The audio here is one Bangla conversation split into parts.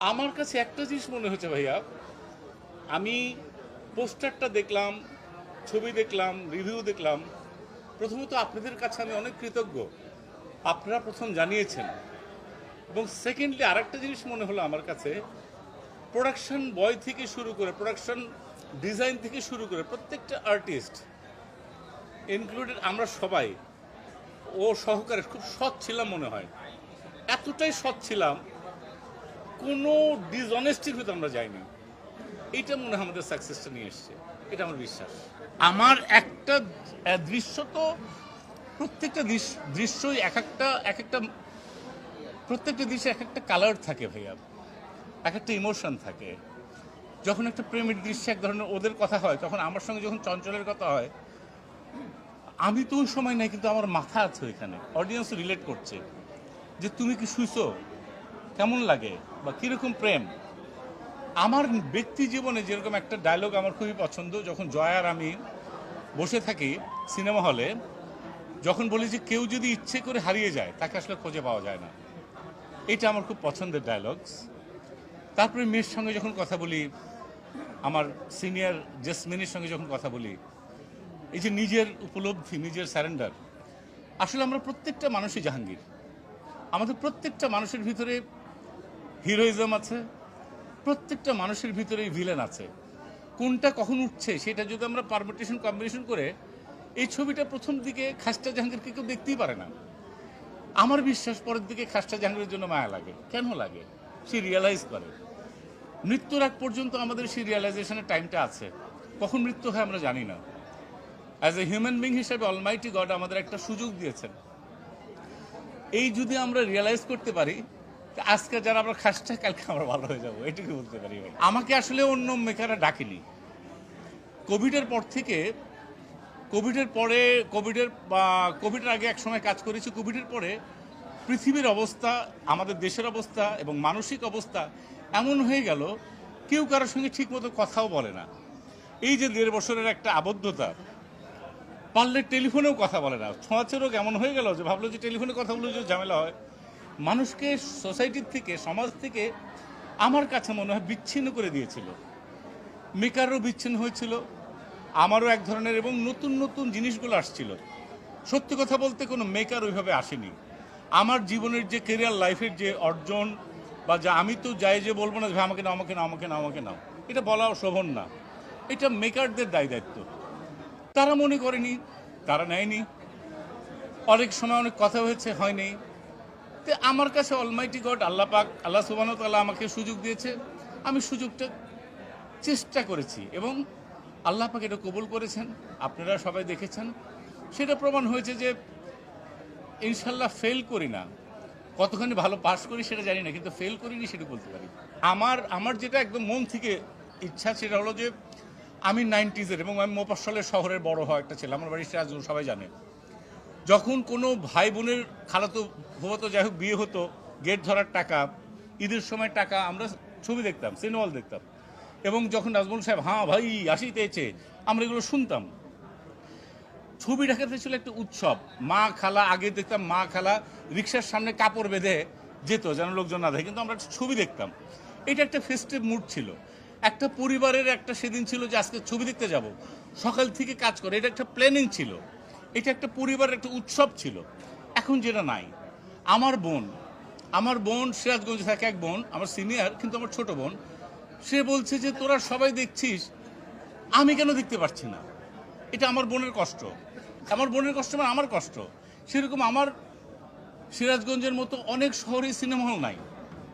আমার কাছে একটা জিনিস মনে হচ্ছে ভাইয়া। আমি পোস্টারটা দেখলাম, ছবি দেখলাম, রিভিউ দেখলাম। প্রথমত আপনাদের কাছে আমি অনেক কৃতজ্ঞ। আপনারা প্রথম জানিয়েছেন। এবং সেকেন্ডলি আরেকটা জিনিস মনে হলো আমার কাছে প্রোডাকশন বয় থেকে শুরু করে প্রোডাকশন ডিজাইন থেকে শুরু করে প্রত্যেকটা আর্টিস্ট ইনক্লুডেড আমরা সবাই, ও সহকারে খুব সৎ ছিলাম মনে হয়। এতটাই সৎ ছিলাম কোনো ডিসঅনেস্টির ভিতরে আমরা যাইনি। এইটা মনে হয় আমাদের সাকসেসটা নিয়ে এসছে। এটা আমার বিশ্বাস। আমার একটা দৃশ্য তো প্রত্যেকটা দৃশ্যই এক একটা এক একটা, প্রত্যেকটা দৃশ্যে এক একটা কালার থাকে ভাইয়া। এক একটা ইমোশন থাকে। যখন একটা প্রেমের দৃশ্যে এক ধরনের ওদের কথা হয়, তখন আমার সঙ্গে যখন চঞ্চলের কথা হয়, আমি তো ওই সময় নাই, কিন্তু আমার মাথা আছে ওইখানে। অডিয়েন্স রিলেট করছে। যে তুমি কি শুইছো? কেমন লাগে বা কীরকম প্রেম? আমার ব্যক্তি জীবনে যেরকম একটা ডায়লগ আমার খুবই পছন্দ, যখন জয় আর আমি বসে থাকি সিনেমা হলে যখন বলি যে কেউ যদি ইচ্ছে করে হারিয়ে যায়, তাকে আসলে খুঁজে পাওয়া যায় না। এটা আমার খুব পছন্দের ডায়লগস তারপরে মেয়ের সঙ্গে যখন কথা বলি, আমার সিনিয়র জেসমিনের সঙ্গে যখন কথা বলি, এই যে নিজের উপলব্ধি, নিজের স্যারেন্ডার আসলে আমরা প্রত্যেকটা মানুষই জাহাঙ্গীর। আমাদের প্রত্যেকটা মানুষের ভিতরে হিরোইজম আছে, প্রত্যেকটা মানুষের ভিতরে ভিলেন আছে। কোনটা কখন উঠছে সেটা যদি আমরা পারমিটেশন কম্বিনেশন করে, এই ছবিটা প্রথম দিকে খাস্টা জাহাঙ্গীরকে কেউ দেখতেই পারে না। আমার বিশ্বাস পরের দিকে খাস্টা জাহাঙ্গীরের জন্য মায়া লাগে। কেন লাগে? সে রিয়েলাইজ করে। মৃত্যুর আগ পর্যন্ত আমাদের সেই রিয়েলাইজেশনের টাইমটা আছে। কখন মৃত্যু হয় আমরা জানি না। অ্যাজ এ হিউম্যান বিং হিসেবে অলমাইটি গড আমাদের একটা সুযোগ দিয়েছেন। এই যদি আমরা রিয়েলাইজ করতে পারি আজকে যারা আমরা খাসটা, কালকে আমরা ভালো হয়ে যাব, এটুকু বলতে পারি আমাকে আসলে অন্য মেকাররা ডাকেনি। কোভিডের পর থেকে, কোভিডের পরে, কোভিডের কোভিডের আগে এক সময় কাজ করেছি, কোভিডের পরে পৃথিবীর অবস্থা, আমাদের দেশের অবস্থা এবং মানসিক অবস্থা এমন হয়ে গেল, কেউ কারোর সঙ্গে ঠিকমতো কথাও বলে না। এই যে দেড় বছরের একটা আবদ্ধতা, পারলে টেলিফোনেও কথা বলে না। ছোঁয়াচে রোগ এমন হয়ে গেল যে ভাবলো যে টেলিফোনে কথা বলে যে ঝামেলা হয়। মানুষকে সোসাইটির থেকে, সমাজ থেকে আমার কাছে মনে হয় বিচ্ছিন্ন করে দিয়েছিল। মেকারও বিচ্ছিন্ন হয়েছিল। আমারও এক ধরনের এবং নতুন নতুন জিনিসগুলো আসছিল। সত্যি কথা বলতে কোনো মেকার ওইভাবে আসেনি। আমার জীবনের যে কেরিয়ার লাইফের যে অর্জন বা যা আমি তো যাই যে বলব না যে আমাকে নাও আমাকে নাও আমাকে নাও আমাকে নাও। এটা বলাও শোভন না। এটা মেকারদের দায় দায়িত্ব। তারা মনে করেনি, তারা নেয়নি। অনেক সময় অনেক কথা হয়েছে, হয়নি। তো আমার কাছে অলমাইটি গড আল্লাহ পাক, আল্লাহ সুবাহ তাল্লাহ আমাকে সুযোগ দিয়েছে। আমি সুযোগটা চেষ্টা করেছি এবং আল্লাহ পাক এটা কবুল করেছেন, আপনারা সবাই দেখেছেন। সেটা প্রমাণ হয়েছে যে ইনশাল্লাহ ফেল করি না। কতখানি ভালো পাস করি সেটা জানি না, কিন্তু ফেল করিনি সেটা বলতে পারি। আমার আমার যেটা একদম মন থেকে ইচ্ছা সেটা হলো যে আমি নাইনটিজের এবং আমি মোপাসলের শহরের বড় হয় একটা ছেলে, আমার বাড়ি সবাই জানে। যখন কোনো ভাই বোনের খালাতো হতো যাই হোক বিয়ে হতো, গেট ধরার টাকা, ঈদের সময় টাকা, আমরা ছবি দেখতাম, সিনেমা দেখতাম। এবং যখন নাজমুল সাহেব হ্যাঁ ভাই আসিতেছে আমরা এগুলো শুনতাম। ছবি ঢাকাতে ছিল একটা উৎসব। মা, খালা, আগে দেখতাম মা, খালা রিক্সার সামনে কাপড় বেঁধে যেত, যেন লোকজন না দেখে, কিন্তু আমরা ছবি দেখতাম। এটা একটা ফেস্টিভ মুড ছিল। একটা পরিবারের একটা সেদিন ছিল যে, আজকে ছবি দেখতে যাব। সকাল থেকে কাজ করে। এটা একটা প্ল্যানিং ছিল। এটা একটা পরিবারের একটা উৎসব ছিল। এখন যেটা নাই। আমার বোন আমার বোন সিরাজগঞ্জে থাকে, এক বোন, আমার সিনিয়র, কিন্তু আমার ছোট বোন, সে বলছে যে, তোরা সবাই দেখছিস, আমি কেন দেখতে পারছি না? এটা আমার বোনের কষ্ট। আমার বোনের কষ্ট মানে আমার কষ্ট। সেরকম আমার সিরাজগঞ্জের মতো অনেক শহরে সিনেমা হল নাই।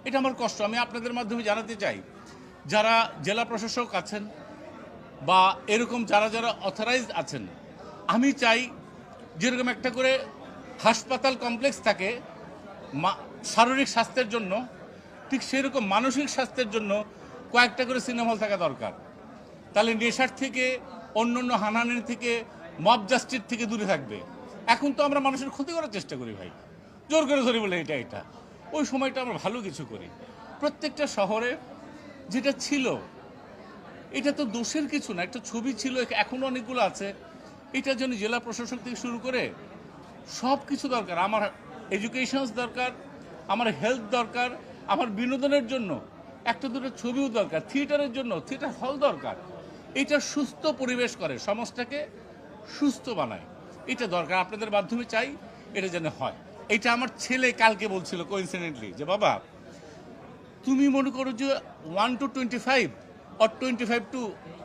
এটা আমার কষ্ট। আমি আপনাদের মাধ্যমে জানাতে চাই, যারা জেলা প্রশাসক আছেন বা এরকম যারা যারা অথরাইজড আছেন, আমি চাই যেরকম একটা করে হাসপাতাল কমপ্লেক্স থাকে শারীরিক স্বাস্থ্যের জন্য, ঠিক সেরকম মানসিক স্বাস্থ্যের জন্য কয়েকটা করে সিনেমা হল থাকা দরকার। তাহলে নেশার থেকে অন্য অন্য হানাহানির থেকে, মব জাস্টিস থেকে দূরে থাকবে। এখন তো আমরা মানুষের ক্ষতি করার চেষ্টা করি ভাই। জোর করে ধরি বলে এটা এটা। ওই সময়টা আমরা ভালো কিছু করি। প্রত্যেকটা শহরে যেটা ছিল, এটা তো দোষের কিছু না, একটা ছবি ছিল এখনও অনেকগুলো আছে। এটার জন্য জেলা প্রশাসক থেকে শুরু করে সব কিছু দরকার। আমার এডুকেশনস দরকার, আমার হেলথ দরকার, আমার বিনোদনের জন্য একটা দুটো ছবিও দরকার, থিয়েটারের জন্য থিয়েটার হল দরকার। এটা সুস্থ পরিবেশ করে, সমাজটাকে সুস্থ বানায়। এটা দরকার আপনাদের মাধ্যমে চাই, এটা যেন হয়। এটা আমার ছেলে কালকে বলছিল কোইন্সিডেন্টলি যে, বাবা, তুমি মনে করো যে one two twenty five or twenty five two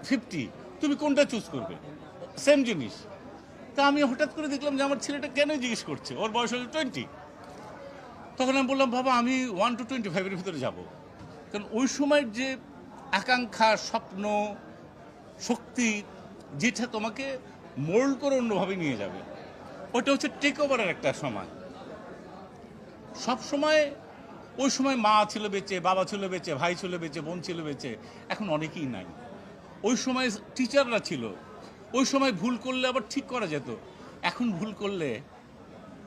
fifty তুমি কোনটা চুজ করবে? সেম জিনিস। তা আমি হঠাৎ করে দেখলাম যে আমার ছেলেটা কেন জিজ্ঞেস করছে? ওর বয়স হলো টোয়েন্টি তখন আমি বললাম, বাবা, আমি ওয়ান টু টোয়েন্টি ফাইভের ভিতরে যাব। কারণ ওই সময়ের যে আকাঙ্ক্ষা, স্বপ্ন, শক্তি, যেটা তোমাকে মোল্ড করে অন্যভাবে নিয়ে যাবে, ওটা হচ্ছে টেক ওভারের একটা সময়। সব সময়, ওই সময় মা ছিল বেঁচে, বাবা ছিল বেঁচে, ভাই ছিল বেঁচে, বোন ছিল বেঁচে, এখন অনেকেই নাই। ওই সময় টিচাররা ছিল ওই সময় ভুল করলে আবার ঠিক করা যেত। এখন ভুল করলে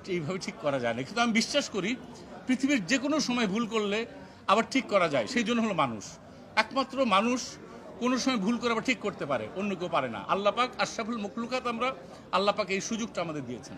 এইভাবে ঠিক করা যায় না। কিন্তু আমি বিশ্বাস করি, পৃথিবীর যে কোনো সময় ভুল করলে আবার ঠিক করা যায়। সেই জন্য হলো মানুষ। একমাত্র মানুষ কোনো সময় ভুল করে আবার ঠিক করতে পারে, অন্য কেউ পারে না। আল্লাপাক আশরাফুল মুখলুকাত আমরা আল্লাপাক এই সুযোগটা আমাদের দিয়েছেন।